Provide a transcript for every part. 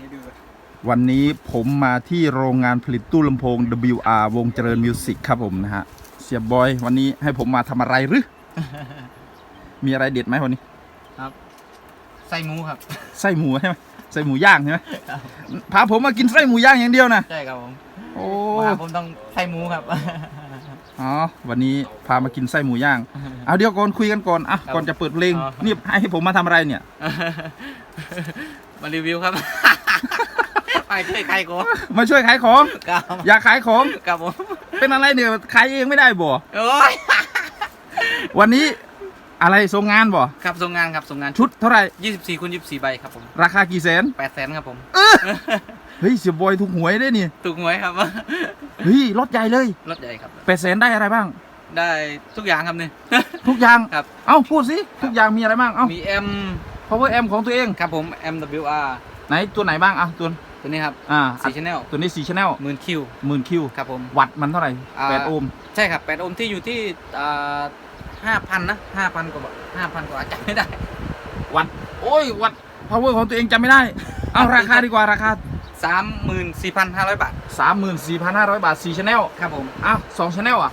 นี่ดูวันนี้ผมมาที่โรงงานผลิตตู้ลำโพง WR วงเจริญมิวสิกครับผมนะฮะ เสียบอย วันนี้ให้ผมมาทำอะไรหรือ มีอะไรเด็ดไหมวันนี้ ครับ ไส้หมูครับ ไส้หมูใช่ไหมไส้หมูย่างใช่ไหมครับ พาผมมากินไส้หมูย่างอย่างเดียวนะ ใช่ครับผมโอ้ มาผมต้องไส้หมูครับ อ๋อ วันนี้พามากินไส้หมูย่าง เอาเดี๋ยวก่อนคุยกันก่อน อะครับก่อนจะเปิดเพลง อ๋อ นี่ให้ผมมาทำอะไรเนี่ย มารีวิวครับ ไปช่วยใครกูมาช่วยขายของ ครับอยากขายของ ครับผมเป็นอะไรเนี่ยขายเองไม่ได้บ่โอ้ยวันนี้อะไรทรงงานบ่ครับส่งงานครับส่งงานชุดเท่าไหร่24คูณ24ใบครับผมราคากี่แสน8แสนครับผมเฮ้ยเสียบอยถูกหวยได้นี่ถูกหวยครับเฮ้ยรถใหญ่เลยรถใหญ่ครับแปดแสนได้อะไรบ้าง ได้ทุกอย่างครับเนี่ยทุกอย่างครับเอ้าพูดสิทุกอย่างมีอะไรบ้างเอ้ามี M power amp ของตัวเองครับผม MWR ไหนตัวไหนบ้างอะตัว ตัวนี้ครับอ่าสีชแนลตัวนี้สี่ชแนลหมื่นคิวหมื่นคิวครับผมวัตต์มันเท่าไหร่อ่าแปดโอห์มใช่ครับ8โอห์มที่อยู่ที่ห้าพันนะห้าพันกว่าห้าพันกว่าจำไม่ได้ วัตต์โอ้ยวัตต์ power ของตัวเองจำไม่ได้ เอาราคาดีกว่าราคาสามหมื่นสี่พันห้าร้อยบาทสามหมื่นสี่พันห้าร้อยบาทสี่ชแนลครับผมอ้าวสองชแนลอะ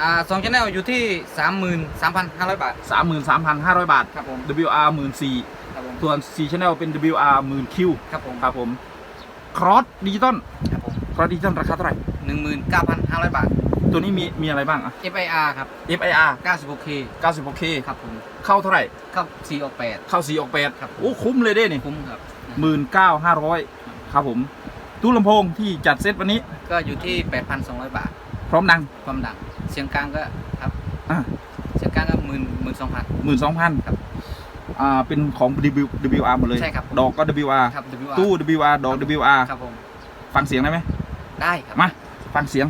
อ่าสองชแนลอยู่ที่สามหมื่นสามพันห้าร้อยบาทสามหมื่นสามพันห้าร้อยบาทครับผม WR หมื่นสี่ครับผมส่วนสี่ชแนลเป็น WR หมื่นคิวครับผมครับผม ครอสดิจิตอลครับผมครอสดิจิตอลราคาเท่าไหร่หนึ่งหมื่นเก้าพันห้าร้อยบาท ตัวนี้มีมีอะไรบ้างอะ FIR ครับ FIR 96K 96K ครับผมเข้าเท่าไหร่เข้า4ออก8 เข้า4ออก8ครับโอ้คุ้มเลยเด้นี่คุ้มครับหมื่นเก้าห้าร้อยครับผมตู้ลำโพงที่จัดเซตวันนี้ก็อยู่ที่ 8,200 บาท พร้อมดังความดัง เสียงกลางก็ครับอ่าเสียงกลางก็หมื่นหมื่นสองพันหมื่นสองพันครับ อ่าเป็นของ W WR หมดเลย ใช่ครับดอกก็ WR ครับ WR ตู้ WR ดอก WR ครับผมฟังเสียงได้ไหมได้ครับมาฟังเสียง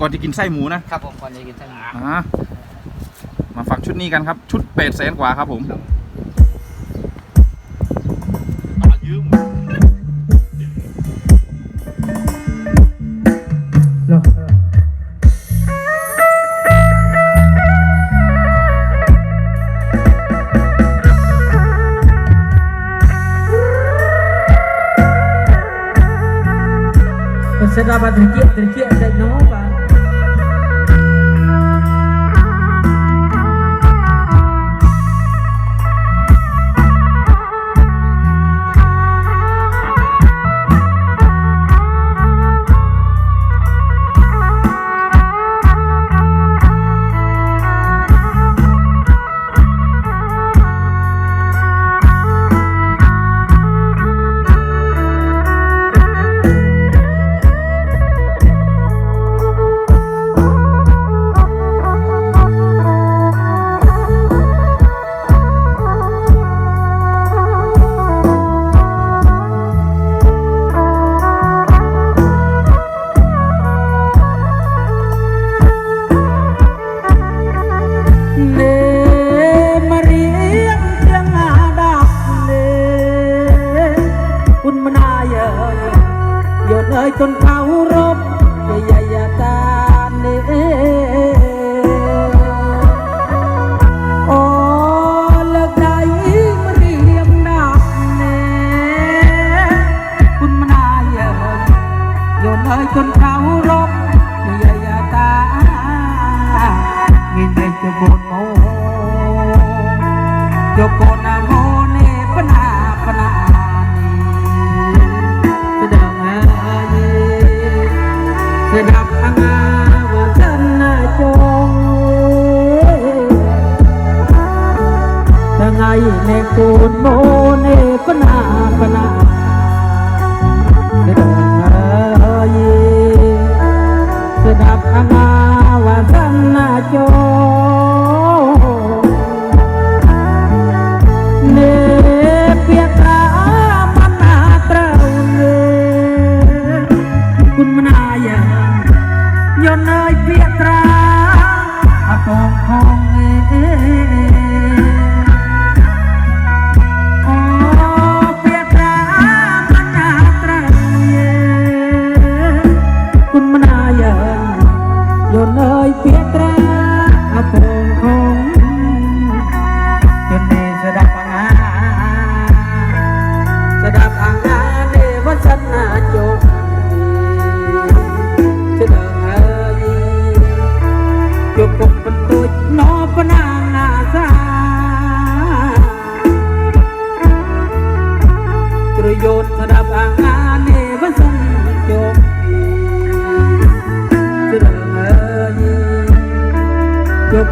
ก่อนจะกินไส้หมูนะครับผมก่อนจะกินเส้นหมู อ่ามาฟังชุดนี้กันครับ ชุดเป็ดแสนกว่าครับผม ครับ Será badriki, badriki, ada no, จนเท่า ពូនមូនឯកណាកណាស្ដាប់អង្ហាវសនាជោ ជោគ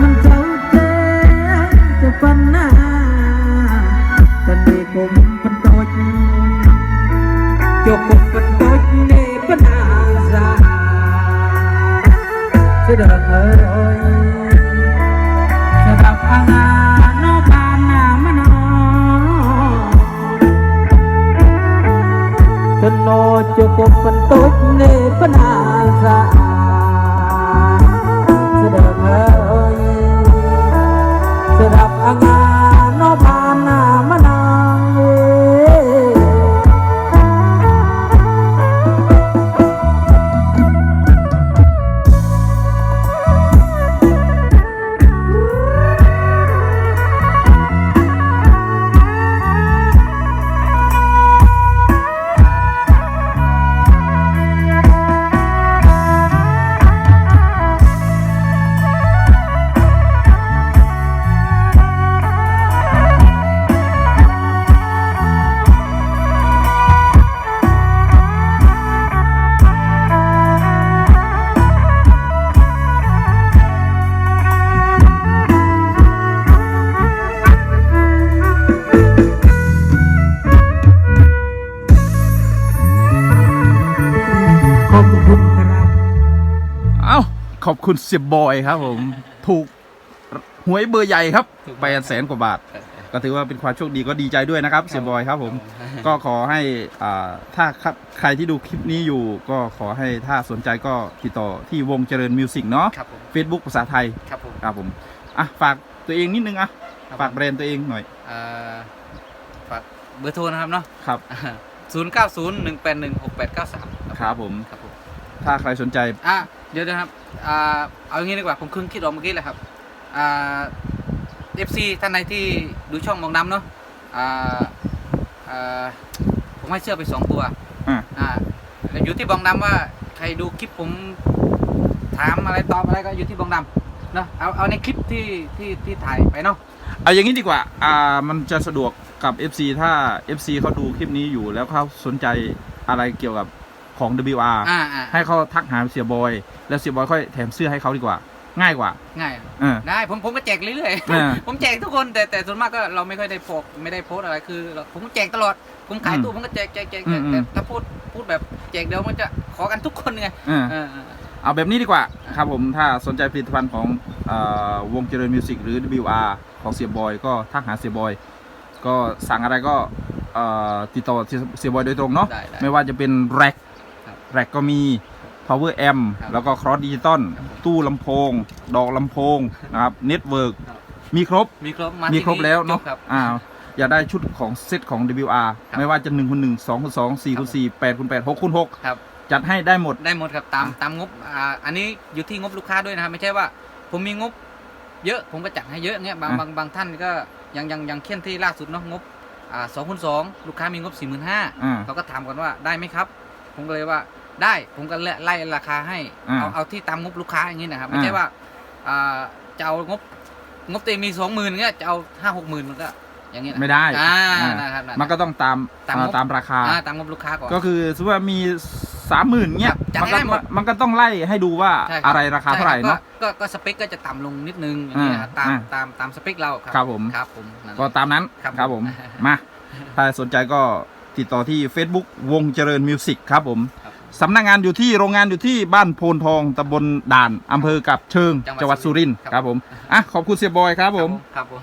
มันเจ้าเจ๊จะปันหน้าแต่ในผมมันโดดจบผมมันโดดในปัญหาซาเสด็จเอ๋ยจะตับอ่างา cho cô phân tốt nề phân hạ ra I got ขอบคุณเสียบอยครับ ผมถูกหวยเบอร์ใหญ่ครับแปดแสนกว่าบาท ก็ถือว่าเป็นความโชคดีก็ดีใจด้วยนะครับ เสียบอยครับผมก็ขอให้อ่าถ้าครับใครที่ดูคลิปนี้อยู่ ก็ขอให้ถ้าสนใจก็ติดต่อที่วงเจริญมิวสิกเนาะครับผม Facebook ภาษาไทยครับผมครับผมอะฝากตัวเองนิดนึงอะครับฝากแบรนด์ตัวเองหน่อยเอ่อฝากเบอร์โทรนะครับเนาะครับศูนย์เก้าศูนย์หนึ่งแปดหนึ่งหกแปดเก้าสามครับผมครับผม ถ้าใครสนใจอะ เดี๋ยวนะครับอ่าเอาอย่างนี้ดีกว่าผมเพิ่งคิดออกเมื่อกี้เลยครับอ่าเอฟซีท่านใดที่ดูช่องมองน้ำเนาะอ่าอ่าผมให้เชื่อไปสองตัวอะอ่าแล้วอยู่ที่บองดำว่าใครดูคลิปผมถามอะไรตอบอะไรก็อยู่ที่บองดำเนาะเอาเอาในคลิปที่ที่ที่ถ่ายไปเนาะเอาอย่างนี้ดีกว่า อ่า มันจะสะดวกกับ FC ถ้า FC เขาดูคลิปนี้อยู่แล้วเขาสนใจอะไรเกี่ยวกับ ของ WR อ่าอ่าให้เขาทักหาเสียบอย แล้วเสียบอยค่อยแถมเสื้อให้เขาดีกว่า ง่ายกว่า ง่ายเออ ได้ผมผมก็แจกเรื่อยอ่าๆ ผมแจกทุกคนแต่แต่ส่วนมากก็เราไม่ค่อยได้โพสต์ไม่ได้โพสต์อะไรคือเราผมแจกตลอดผมขายอืมตู้ผมก็แจกแจกแจกอืแจมกอืม แต่ถ้าพูดพูดแบบแจกเดียวมันจะขอกันทุกคนไงเออ เออเออ เอาแบบนี้ดีกว่าครับผมถ้าสนใจผลิตภัณฑ์ของเออวงเจริญมิวสิกหรือ WR ของเสียบอย ก็ทักหาเสียบอย ก็สั่งอะไรก็เอ่อติดต่อเสียบอยโดยตรงเนาะได้ได้ ไม่ว่าจะเป็นแร็กครับ แร็กก็มี power amp ครับแล้วก็ cross digital ครับผมตู้ลำโพง ดอกลำโพงนะครับ network ครับมีครบ มีครบามีที่ครบแล้วเนาะจบครับอ่าอยากได้ชุดของเซตของ WR ครับไม่ว่าจะ1คูณ1 2คูณ2 4คูณ4 8คูณ8 6คูณ6ครับจัดให้ได้หมดได้หมดครับตามอะตามงบอ่าอันนี้อยู่ที่งบลูกค้าด้วยนะครับไม่ใช่ว่า ผมมีงบเยอะผมก็จัดให้เยอะเงี้ยบางบางบางท่านก็ยังยังยังเข่นที่ล่าสุดเนาะงบอ่าสองคูณสองลูกค้ามีงบสี่หมื่นห้าอ่าเขาก็ถามกันว่าได้ไหมครับ ผมก็เลยว่า ได้ผมก็ไล่ราคาให้อ่าเอาเอาที่ตามงบลูกค้าอย่างนี้นะครับ ไม่อ่าใช่ว่าอ่าจะเอางบงบตัวเองมีสองหมื่นเงี้ยจะเอาห้าหกหมื่นมันก็อย่างเงี้ยนะไม่ได้อ่าอ่านะครับะ มันก็ต้องตามตามอ่างบตามราคา อ่าตามงบลูกค้าก่อน ก็คือสมมติว่ามีสามหมื่นเงี้ยจัดมันให้ก็ได้หมดมันก็ต้องไล่ให้ดูว่าใช่บอะไรราคาเท่าไหร่ใช่บเนาะก็ก็ก็สเปคก็จะต่ำลงนิดนึงอย่างเงี้ยครับตามอ่าตามตามสเปคเราครัครับผม ครับผมนั่นแหละก็ตามนั้นครับครับผมผม มา ถ้าสนใจก็ติดต่อที่ Facebook วงเจริญมิวสิกครับผมครับ สำนักงานอยู่ที่โรงงานอยู่ที่บ้านโพนทองตำบลด่านอำเภอกับเชิงจังหวัดจังหวัดสุรินทร์ครับครับผมอะขอบคุณเสียบอยครับผม ครับผม